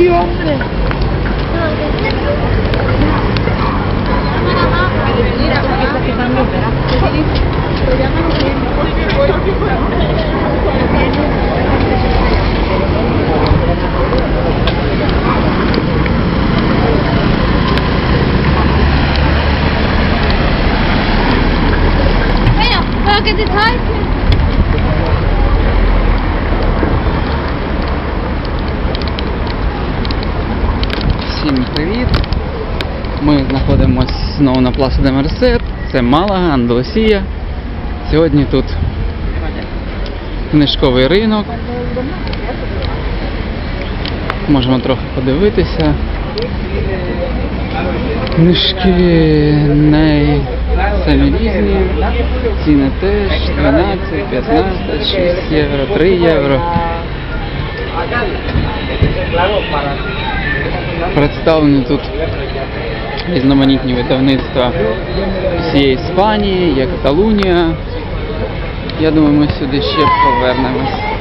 hombre. Bueno, pero que te Всім привіт! Ми знаходимося знову на Пласу де Мерсет. Це Малага, Андалусія. Сьогодні тут книжковий ринок. Можемо трохи подивитися. Книжки не самі різні. Ціни теж 12, 15, 6 євро, 3 євро. Представлені тут різноманітні видавництва всієї Іспанії, є Каталунія. Я думаю, ми сюди ще повернемось.